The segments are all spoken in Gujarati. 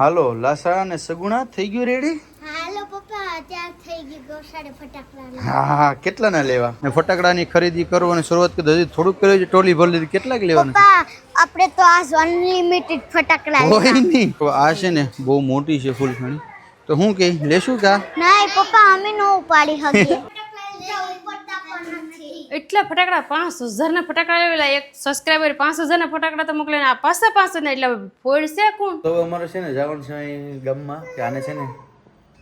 હાલો લાસા અને સગુણા થઈ ગયું રેડી હાલો પપ્પા ત્યાં થઈ ગઈ ગોસાડે ફટાકડા હા હા કેટલા ના લેવા? ને ફટાકડાની ખરીદી કરવાની શરૂઆત કરી હજી થોડુંક કર્યું છે ટોલી ભરી લીધી કેટલાક લેવાનું? પપ્પા આપણે તો આ અનલિમિટેડ ફટાકડા નહીં. આ છે ને બહુ મોટી છે ફૂલખણી તો હું કે લેશું કા? નહીં પપ્પા અમે ન ઉપાડી શકીએ. એટલા ફટાકડા પાંચ હજારના ફટાકડા લેવેલા એક સબસ્ક્રાઈબર પાંચ હજારના ફટાકડા તો મોકલે આ પાછા પાંચ ને એટલે ફોડશે કોણ? તો અમારે છે ને જવાનું છે અહીં ગામમાં કે આને છે ને?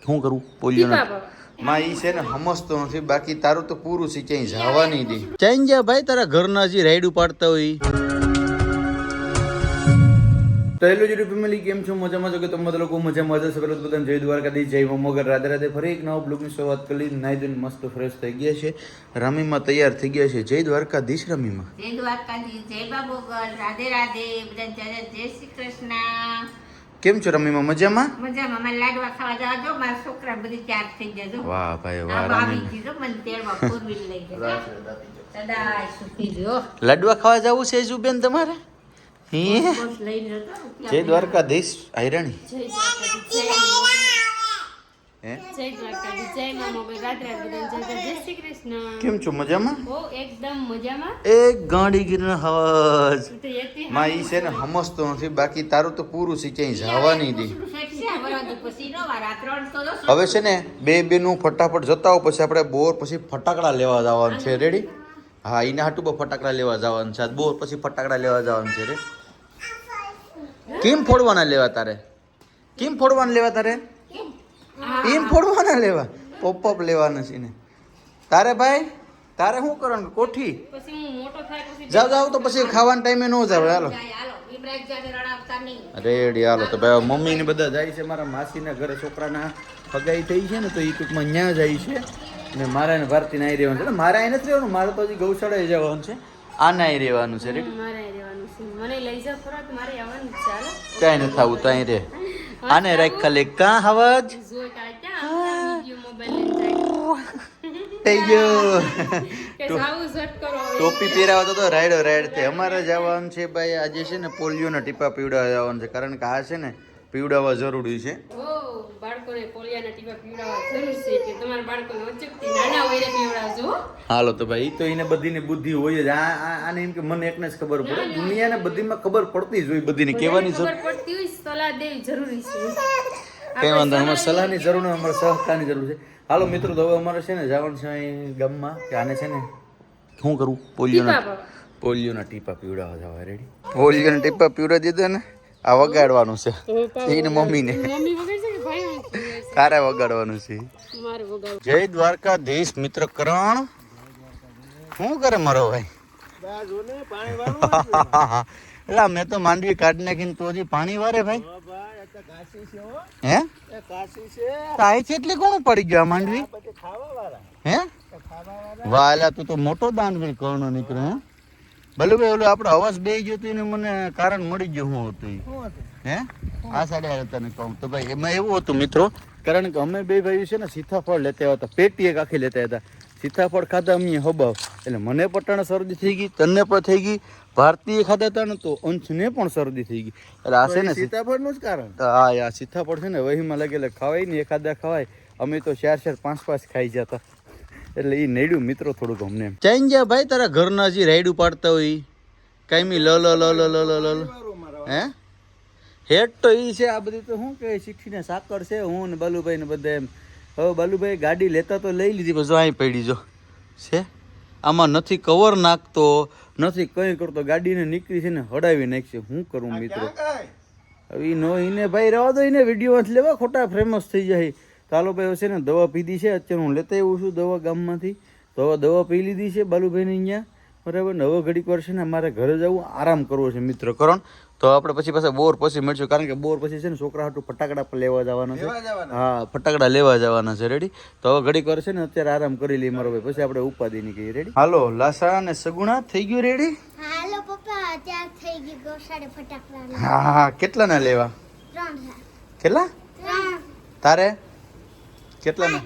શું કરું? પોલિયો. માં ઈ છે ને સમજતો નથી બાકી તારું તો પૂરું છે ક્યાંય જવા નહીં દે. ચાઈ ગયા ભાઈ તારા ઘરના હજી રાઈડ ઉપાડતા હોય તો હેલો યુટ્યુબ ફેમિલી કેમ છો? મજામાં છો કે તમે બધા લોકો મજામાં જશે પેલો બધા જય દ્વારકાધીશ જય મા મોગલ રાધે રાધે ફરી એક નવા બ્લોગની શરૂઆત કરી. નાઈ ધોઈને મસ્ત ફ્રેશ થઈ ગયા છે. રમીમાં તૈયાર થઈ ગયા છે. જય દ્વારકાધીશ રમીમાં. જય દ્વારકાધીશ જય બાબોગલ રાધે રાધે. બધા જય જય શ્રી કૃષ્ણ. કેમ છો રમીમાં? મજામાં? મજામાં. મારે લાડવા ખાવા જવા જો મારા છોકરા બધી ચાર થઈ ગયા જો. વાહ ભાઈ વાહ આવી રમી ગઈ મને તેડવા ફોર વ્હીલ લઈ ગયા. સદાય સુખી રહ્યો. લાડવા ખાવા જવું છે જુબેન તમારે? જય દ્વારકાધીશ હૈરાણી કેમ છો? મજામાં? એકદમ મજામાં. એક ગાડી ગીરના હવાજ. માં ઈ છે ને સમજતો નથી બાકી તારું તો પૂરું છે ક્યાંય જવા નહીં દે. છે? નો હવે છે ને બે બેનું ફટાફટ જતા હો પછી આપણે બોર પછી ફટાકડા લેવા જવાનું છે. રેડી હા એના હાટુ બહુ ફટાકડા લેવા જવાનું છે. બોર પછી ફટાકડા લેવા જવાનું છે. રે કેમ ફોડવાના લેવા તારે? કેમ ફોડવાના લેવા તારે? એમ ફોડવાના લેવા? પોપ પોપ લેવાના છે ને તારે ભાઈ, તારે શું કરવાનું? કોઠી? જાવ જાવ તો પછી ખાવાના ટાઈમે ન જાવ, હાલો. રેડી, હાલો. તો ભાઈ મમ્મી ને બધા જાય છે, મારા માસીના ઘરે, છોકરાના ફગાઈ થઈ છે ને, તો એ ટૂંકમાં ત્યાં જાય છે. ને મારા ને ભારતી નાઈ રહેવાનું છે. મારે અહીં નથી રહેવાનું, મારે તો હજી ગૌશાળાએ જવાનું છે. આ આના રહેવાનું છે રેડી? મને લઈ જા ફરત મારે તો રે આને રાખ ખાલે. કા હવાજ? જો ટોપી પહેરાવતો તો રાઈડો રાઈડ તે અમારે જવાનું છે ભાઈ. આજે છે ને પોલિયોના ટીપા પીવડાવવા જવાનું છે. કારણ કે આ છે ને પીવડાવવા જરૂરી છે. ઓ બાળકોને પોલિયાના ટીપા પીવડાવવા જરૂર છે કે તમારા બાળકોને અચૂકથી નાના હોય ને પીવડાવજો હો. હાલો તો ભાઈ તો એને બધીની બુદ્ધિ હોય જ. આને એમ કે મને એકને જ ખબર પડે. દુનિયાને બધીમાં ખબર પડતી જ હોય બધીને. કહેવાની જરૂર પડતી હોય સલાહ દેવી જરૂરી છે. કઈ વાંધો. અમારે સલાહની જરૂર નથી અમારે સહકારની જરૂર છે. હાલો મિત્રો તો હવે અમારે છે ને જવાનું છે અહીં ગામમાં કે આને છે ને શું કરવું? પોલિયોના પોલિયોના ટીપા પીવડાવવા જવા. રેડી પોલિયોના ટીપા પીવડાવી દીધા ને? આ વગાડવાનું છે. એને મમ્મીને. મમ્મી ને છે કે ભાઈ વગર છે? કારે વગાડવાનું છે. જય દ્વારકાધીશ મિત્ર કરણ. શું કરે મારો ભાઈ? એટલે મેં તો માંડવી કાઢી નાખીને તો હજી પાણી વારે ભાઈ. હે તાય છે એટલે કોણ પડી ગયો માંડવી? હે? વાહ એલા તું તો મોટો દાનવીર કરણો નીકળ્યો હે? ભલે ભાઈ ઓલો આપણો અવાજ બે ગયો તો એને મને કારણ મળી ગયું હું હતું હે? આ સાડે આવ્યો તને કહું. તો ભાઈ એમાં એવું હતું મિત્રો કારણ કે અમે બે ભાઈઓ છે ને સીતાફળ લેતા હતા પેટી એક આખી લેતા હતા. સીતાફળ ખાધા અમે હબાવ. એટલે મને પટાણે શરદી થઈ ગઈ તને પણ થઈ ગઈ ભારતીય ખાધા હતા ને તો અંશને પણ શરદી થઈ ગઈ. એટલે આ છે ને સીતાફળનું જ કારણ? હા આ સીતાફળ છે ને વહીમાં લાગેલા ખવાય ને એખાદા ખવાય. અમે તો ચાર ચાર પાંચ પાંચ ખાઈ જતા. એટલે એ નડ્યું મિત્રો થોડુંક અમને. ચાઈન ગયા ભાઈ તારા ઘરના જે રાઈડ ઉપાડતા હોય કાયમી લ લ લ લ લ લ હે? હેડ તો એ છે આ બધી તો શું કે શીખીને સાકર છે હું ને બાલુભાઈ ને બધા એમ. હવે બાલુભાઈ ગાડી લેતા તો લઈ લીધી પછી અહીં પડી જો. છે? આમાં નથી કવર નાખતો નથી કંઈ કરતો ગાડીને નીકળી છે ને હડાવી નાખશે. હું કરું મિત્રો? હવે નો એને ભાઈ રહેવા દો એને વીડિયો લેવા ખોટા ફેમસ થઈ જાય. ચાલો ભાઈ છે ને દવા પીધી છે. અત્યારે હું લેતા આવું છું દવા ગામમાંથી. તો હવે દવા પી લીધી છે બાલુભાઈને અહીંયા. બરાબર? ને હવે ઘડીક વાર છે ને મારે ઘરે જવું આરામ કરવો છે મિત્ર કરણ. તો આપણે પછી પાછા બોર પછી મળશું. કારણ કે બોર પછી છે ને છોકરા હાટું ફટાકડા પર લેવા જવાના છે. હા ફટાકડા લેવા જવાના છે. રેડી તો હવે ઘડીક વાર છે ને અત્યારે આરામ કરી લઈએ મારો ભાઈ. પછી આપણે ઉપાધિ ની કહીએ. રેડી હાલો લાસા અને સગુણા થઈ ગયું રેડી હાલો પપ્પા ત્યાં થઈ ગયું ગોસાડે ફટાકડા હા હા કેટલા ના લેવા? ત્રણ કેટલા? ત્રણ. તારે? કેટલા ના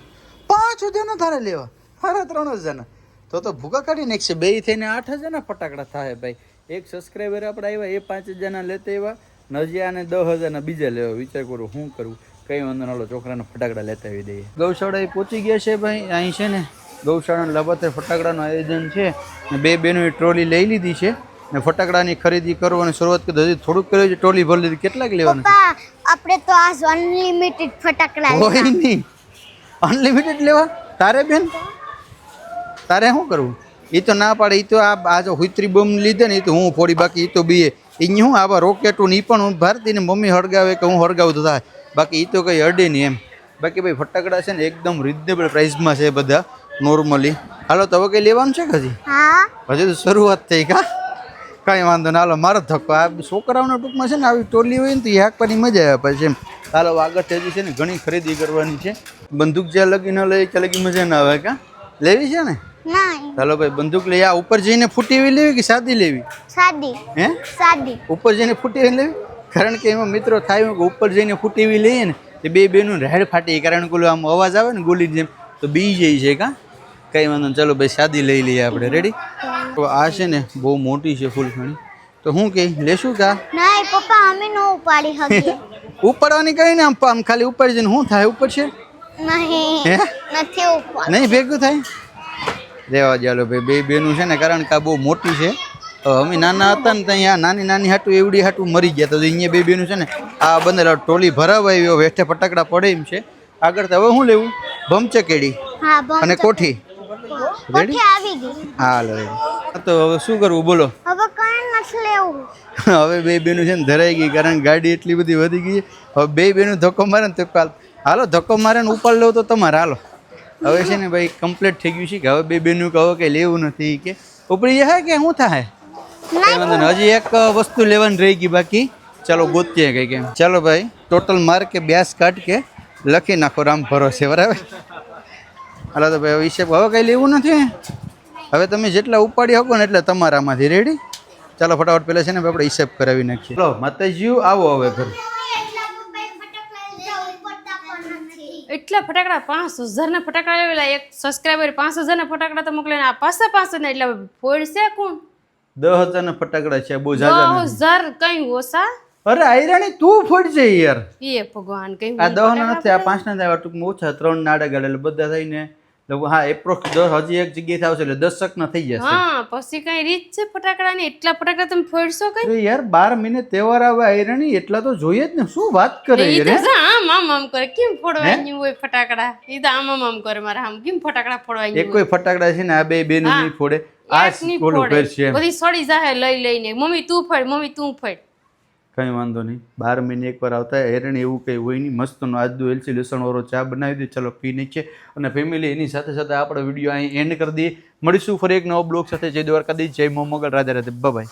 પાંચ હજારના તારે લેવા. હારા ત્રણ હજારના. તો તો ભૂકા કાઢી નાખશે. બે થઈને આઠ હજારના ફટાકડા થાય ભાઈ. એક સબસ્ક્રાઈબર આપણે આવ્યા એ પાંચ હજારના લેતા આવ્યા. નજીયા અને દસ હજારના બીજા લેવા. વિચાર કરું શું કરવું કઈ વાંધો નાલો છોકરાના ફટાકડા લેતા આવી દઈએ. ગૌશાળા એ પહોંચી ગયા છે ભાઈ અહીં છે ને. ગૌશાળાના લબતે ફટાકડાનું આયોજન છે. ને બે બેનો ટ્રોલી લઈ લીધી છે. ને ફટાકડાની ખરીદી કરવાની શરૂઆત કરી. હજી થોડુંક કર્યું છે. ટ્રોલી ભરી લીધી કેટલાક લેવાના આપણે તો આ અનલિમિટેડ ફટાકડા હોય નહીં. અનલિમિટેડ લેવા? તારે બેન? તારે શું કરવું? એ તો ના પાડે એ તો આ આ જો હુત્રી બમ લીધે ને એ તો હું ફોડી બાકી એ તો બીએ. એ હું આવા રોકેટું ને એ પણ હું ભારતીને મમ્મી હળગાવે કે હું હળગાવું તો થાય. બાકી એ તો કંઈ અડે નહીં એમ. બાકી ભાઈ ફટાકડા છે ને એકદમ રિઝનેબલ પ્રાઇસમાં છે બધા નોર્મલી હાલો તો હવે કંઈ લેવાનું છે કે હજી? હજી તો શરૂઆત થઈ કા? કાંઈ વાંધો ના હાલો મારો ધક્કો. આ છોકરાઓના ટૂંકમાં છે ને આવી ટોલી હોય ને તો એ હાંકવાની મજા આવે પછી હાલો આગળ હજી છે ને ઘણી ખરીદી કરવાની છે. બંદૂક જ્યાં લગી ન લઈ ત્યાં લગી મજા ના આવે કા? લેવી છે ને? હાલો ભાઈ બંદૂક લઈ આ. ઉપર જઈને ફૂટી એવી લેવી કે સાદી લેવી? સાદી. હે? સાદી. ઉપર જઈને ફૂટી એવી લેવી? કારણ કે એમાં મિત્રો થાય કે ઉપર જઈને ફૂટી એવી લઈએ ને તે બે બેનું રેડ ફાટી કારણ કે આમ અવાજ આવે ને ગોલી જેમ તો બી જાય છે કા? કઈ વાંધો નહીં. ચાલો ભાઈ સાદી લઈ લઈએ આપણે. રેડી તો આ છે ને બહુ મોટી છે ફૂલખણી તો હું કે લેશું કા? નહીં પપ્પા અમે નો ઉપાડી શકીએ. ઉપાડવાની કઈ ને આમ ખાલી ઉપર જઈને શું થાય? ઉપર છે? નહીં હે? નથી ઉપર નહીં ભેગું થાય? રેવા ચાલો ભાઈ બે બેનું છે ને કારણ કે આ બહુ મોટી છે. અમે નાના હતા ને ત્યાં નાની નાની હાટું એવડી હાટું મરી ગયા. તો અહીંયા બે બેનું છે ને આ બંને ટોલી ભરાવા આવ્યો વેઠે ફટાકડા પડે એમ છે. આગળ તો હવે શું લેવું? ભમચકેડી. અને કોઠી? કોઠે આવી ગઈ. હા તો હવે શું કરવું? બોલો. હવે કઈ નથી લેવું. હવે બે બેનું છે ને ધરાઈ ગઈ કારણ ગાડી એટલી બધી વધી ગઈ. હવે બે બેનું ધક્કો મારે ને તો કાલ હાલો ધક્કો મારે ને ઉપર લેવું તો તમારે હાલો. હવે છે ને ભાઈ કમ્પ્લીટ થઈ ગયું છે કે હવે બે બેનું કહો કે લેવું નથી કે ઉપડી જાય કે શું થાય. હજી એક વસ્તુ લેવાની રહી ગઈ બાકી. ચાલો ગોતીએ કઈ કેમ ચાલો ભાઈ ટોટલ માર કે બ્યાસ કાઢ કે લખી નાખો રામ ભરોસે બરાબર? હાલો તો ભાઈ હવે હવે કંઈ લેવું નથી? હવે તમે જેટલા ઉપાડી શકો ને એટલે તમારામાંથી રેડી ચાલો ફટાફટ પહેલાં છે ને આપણે હિસેબ કરાવી નાખીએ. ચલો માતાજી આવો હવે ઘર. એટલા ફટાકડા પાંચ હજારના ફટાકડા લેવેલા એક સબસ્ક્રાઈબર પાંચ હજારના ફટાકડા તો મોકલે આ પાસે પાસે ને એટલે ફોડશે કોણ? દસ હજારના ફટાકડા છે બહુ દસ હજાર કઈ ઓછા? અરે આયરાણી તું ફોડજે યાર. એ ભગવાન કઈ આ દહ ના નથી આ પાંચ ના થાય ટૂંકમાં ઓછા ત્રણ નાડા ગાડે બધા થઈને હા એપ્રોક્સ દસ હજી એક જગ્યાએ આવશે એટલે દસક ના થઈ જશે. હા પછી કઈ રીત છે ફટાકડાની? એટલા ફટાકડા તમે ફોડશો કઈ? અરે યાર બાર મહિને તહેવાર આવે આયરણી એટલા તો જોઈએ જ ને શું વાત કરે યાર આમ આમ આમ કરે કેમ ફોડવાની હોય ફટાકડા? એ તો આમ આમ આમ કરે મારા આમ કેમ ફટાકડા ફોડવાની એક કોઈ ફટાકડા છે ને આ બે બેનની ફોડે. આ ની ઓલું ફોડે. બધી સડી જાહે લઈ લઈને. મમ્મી તું ફોડ મમ્મી તું ફોડ. કંઈ વાંધો નહીં. બાર મહિને એકવાર આવતા હેરણ એવું કંઈ હોય નહીં. મસ્તનો આદુ એલચી લસણવાળો ચા બનાવી દે. ચલો, પી નીચે. અને ફેમિલી એની સાથે સાથે આપણો વીડિયો અહીં એન્ડ કરી દઈએ. મળીશું ફરી એક નવો બ્લોગ સાથે. જય દ્વારકાધીશ, જય મોમગલ રાધા રાધે. બાય